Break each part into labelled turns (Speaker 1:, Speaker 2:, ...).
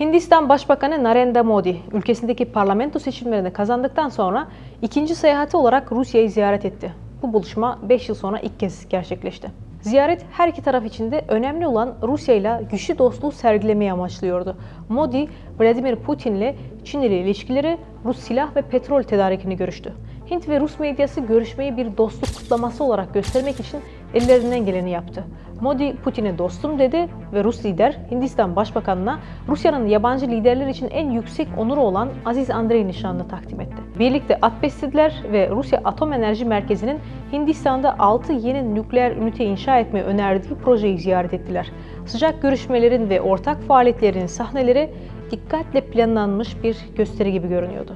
Speaker 1: Hindistan Başbakanı Narendra Modi, ülkesindeki parlamento seçimlerini kazandıktan sonra ikinci seyahati olarak Rusya'yı ziyaret etti. Bu buluşma 5 yıl sonra ilk kez gerçekleşti. Ziyaret her iki taraf için de önemli olan Rusya ile güçlü dostluğu sergilemeyi amaçlıyordu. Modi, Vladimir Putin ile Çin ile ilişkileri, Rus silah ve petrol tedarikini görüştü. Hint ve Rus medyası görüşmeyi bir dostluk kutlaması olarak göstermek için ellerinden geleni yaptı. Modi, Putin'e dostum dedi ve Rus lider Hindistan Başbakanı'na Rusya'nın yabancı liderler için en yüksek onuru olan Aziz Andrei nişanını takdim etti. Birlikte at beslediler ve Rusya Atom Enerji Merkezi'nin Hindistan'da 6 yeni nükleer ünite inşa etmeyi önerdiği projeyi ziyaret ettiler. Sıcak görüşmelerin ve ortak faaliyetlerin sahneleri dikkatle planlanmış bir gösteri gibi görünüyordu.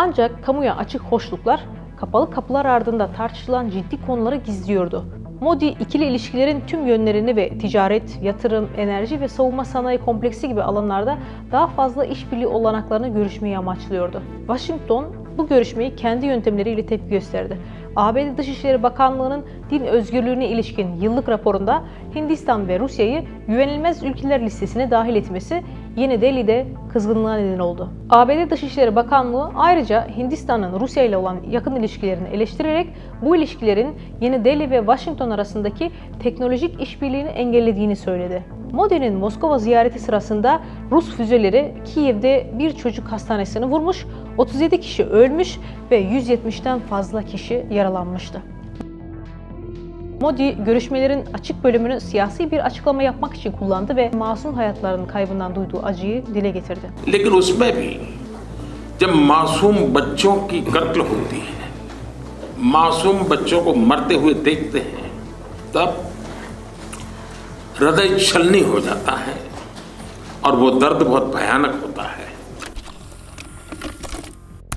Speaker 1: Ancak kamuya açık hoşluklar kapalı kapılar ardında tartışılan ciddi konuları gizliyordu. Modi ikili ilişkilerin tüm yönlerini ve ticaret, yatırım, enerji ve savunma sanayi kompleksi gibi alanlarda daha fazla işbirliği olanaklarını görüşmeyi amaçlıyordu. Washington bu görüşmeyi kendi yöntemleriyle tepki gösterdi. ABD Dışişleri Bakanlığı'nın din özgürlüğüne ilişkin yıllık raporunda Hindistan ve Rusya'yı güvenilmez ülkeler listesine dahil etmesi Yeni Delhi'de kızgınlığa neden oldu. ABD Dışişleri Bakanlığı ayrıca Hindistan'ın Rusya ile olan yakın ilişkilerini eleştirerek bu ilişkilerin Yeni Delhi ve Washington arasındaki teknolojik işbirliğini engellediğini söyledi. Modi'nin Moskova ziyareti sırasında Rus füzeleri Kiev'de bir çocuk hastanesini vurmuş, 37 kişi ölmüş ve 170'ten fazla kişi yaralanmıştı. Modi görüşmelerin açık bölümünü siyasi bir açıklama yapmak için kullandı ve masum hayatlarının kaybından duyduğu acıyı dile getirdi.
Speaker 2: लेकिन उसमें भी जब मासूम बच्चों की कत्ल होती है मासूम बच्चों को मरते हुए देखते हैं तब हृदय छलनी हो जाता है और वो दर्द बहुत भयानक होता है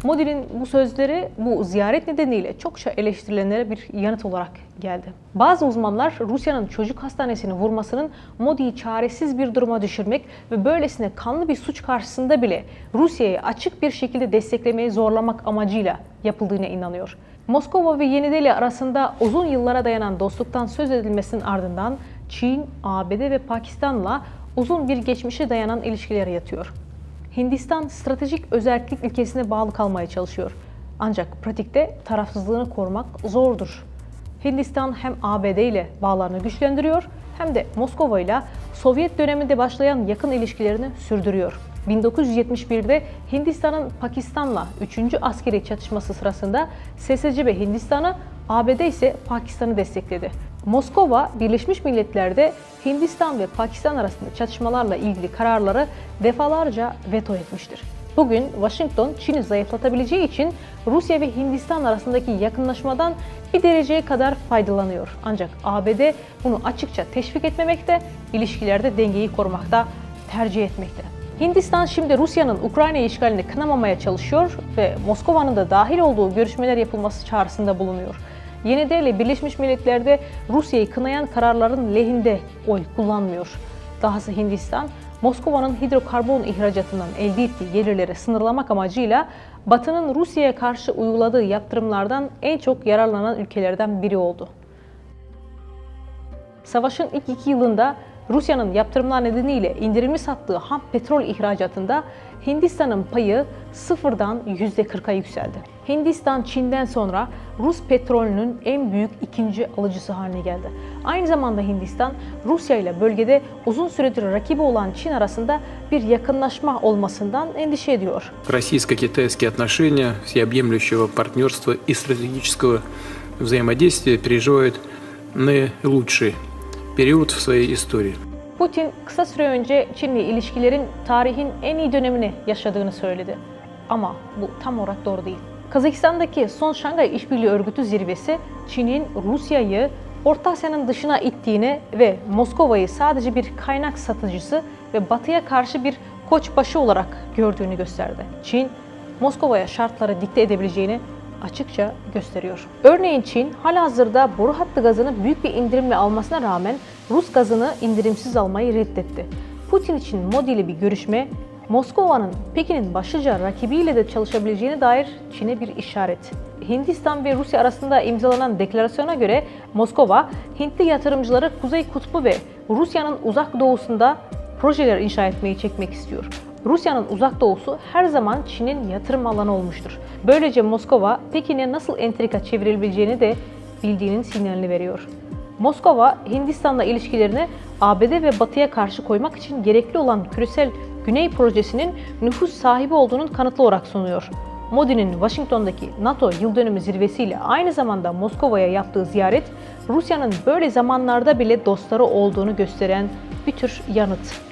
Speaker 1: Modi'nin bu sözleri bu ziyaret nedeniyle çokça eleştirilenlere bir yanıt olarak geldi. Bazı uzmanlar Rusya'nın çocuk hastanesini vurmasının Modi'yi çaresiz bir duruma düşürmek ve böylesine kanlı bir suç karşısında bile Rusya'yı açık bir şekilde desteklemeye zorlamak amacıyla yapıldığına inanıyor. Moskova ve Yeni Delhi arasında uzun yıllara dayanan dostluktan söz edilmesinin ardından Çin, ABD ve Pakistan'la uzun bir geçmişe dayanan ilişkiler yatıyor. Hindistan stratejik özellik ilkesine bağlı kalmaya çalışıyor. Ancak pratikte tarafsızlığını korumak zordur. Hindistan hem ABD ile bağlarını güçlendiriyor hem de Moskova ile Sovyet döneminde başlayan yakın ilişkilerini sürdürüyor. 1971'de Hindistan'ın Pakistan'la 3. askeri çatışması sırasında SSCB Hindistan'ı, ABD ise Pakistan'ı destekledi. Moskova, Birleşmiş Milletler'de Hindistan ve Pakistan arasında çatışmalarla ilgili kararları defalarca veto etmiştir. Bugün Washington, Çin'i zayıflatabileceği için Rusya ve Hindistan arasındaki yakınlaşmadan bir dereceye kadar faydalanıyor. Ancak ABD bunu açıkça teşvik etmemekte, ilişkilerde dengeyi korumakta tercih etmekte. Hindistan şimdi Rusya'nın Ukrayna işgalini kınamamaya çalışıyor ve Moskova'nın da dahil olduğu görüşmeler yapılması çağrısında bulunuyor. Yeni Delhi Birleşmiş Milletler'de Rusya'yı kınayan kararların lehinde oy kullanmıyor. Dahası Hindistan, Moskova'nın hidrokarbon ihracatından elde ettiği gelirleri sınırlamak amacıyla Batı'nın Rusya'ya karşı uyguladığı yaptırımlardan en çok yararlanan ülkelerden biri oldu. Savaşın ilk iki yılında Rusya'nın yaptırımlar nedeniyle indirimli sattığı ham petrol ihracatında Hindistan'ın payı sıfırdan %40'a yükseldi. Hindistan Çin'den sonra Rus petrolünün en büyük ikinci alıcısı haline geldi. Aynı zamanda Hindistan, Rusya ile bölgede uzun süredir rakibi olan Çin arasında bir yakınlaşma olmasından endişe ediyor.
Speaker 3: Российско-китайские отношения всеобъемлющего партнерства и стратегического взаимодействия переживают наилучший период в своей истории.
Speaker 1: Putin kısa süre önce Çin'le ilişkilerin tarihin en iyi dönemini yaşadığını söyledi. Ama bu tam olarak doğru değil. Kazakistan'daki son Şangay İşbirliği Örgütü zirvesi Çin'in Rusya'yı Orta Asya'nın dışına ittiğini ve Moskova'yı sadece bir kaynak satıcısı ve Batı'ya karşı bir koçbaşı olarak gördüğünü gösterdi. Çin, Moskova'ya şartları dikte edebileceğini açıkça gösteriyor. Örneğin Çin halihazırda boru hattı gazını büyük bir indirimle almasına rağmen Rus gazını indirimsiz almayı reddetti. Putin için Modi ile bir görüşme Moskova'nın Pekin'in başlıca rakibiyle de çalışabileceğine dair Çin'e bir işaret. Hindistan ve Rusya arasında imzalanan deklarasyona göre Moskova, Hintli yatırımcıları Kuzey Kutbu ve Rusya'nın uzak doğusunda projeler inşa etmeyi çekmek istiyor. Rusya'nın uzak doğusu her zaman Çin'in yatırım alanı olmuştur. Böylece Moskova, Pekin'e nasıl entrika çevrilebileceğini de bildiğinin sinyalini veriyor. Moskova, Hindistan'la ilişkilerini ABD ve Batı'ya karşı koymak için gerekli olan küresel Güney projesinin nüfus sahibi olduğunun kanıtlı olarak sunuyor. Modi'nin Washington'daki NATO yıl dönümü zirvesiyle aynı zamanda Moskova'ya yaptığı ziyaret, Rusya'nın böyle zamanlarda bile dostları olduğunu gösteren bir tür yanıt.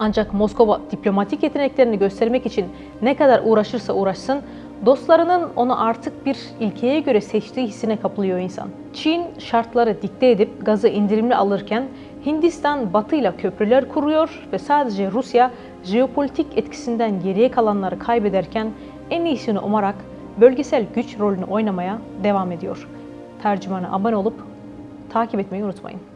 Speaker 1: Ancak Moskova diplomatik yeteneklerini göstermek için ne kadar uğraşırsa uğraşsın, dostlarının onu artık bir ilkeye göre seçtiği hissine kapılıyor insan. Çin şartları dikte edip gazı indirimli alırken Hindistan batıyla köprüler kuruyor ve sadece Rusya jeopolitik etkisinden geriye kalanları kaybederken en iyisini umarak bölgesel güç rolünü oynamaya devam ediyor. Tercümana abone olup takip etmeyi unutmayın.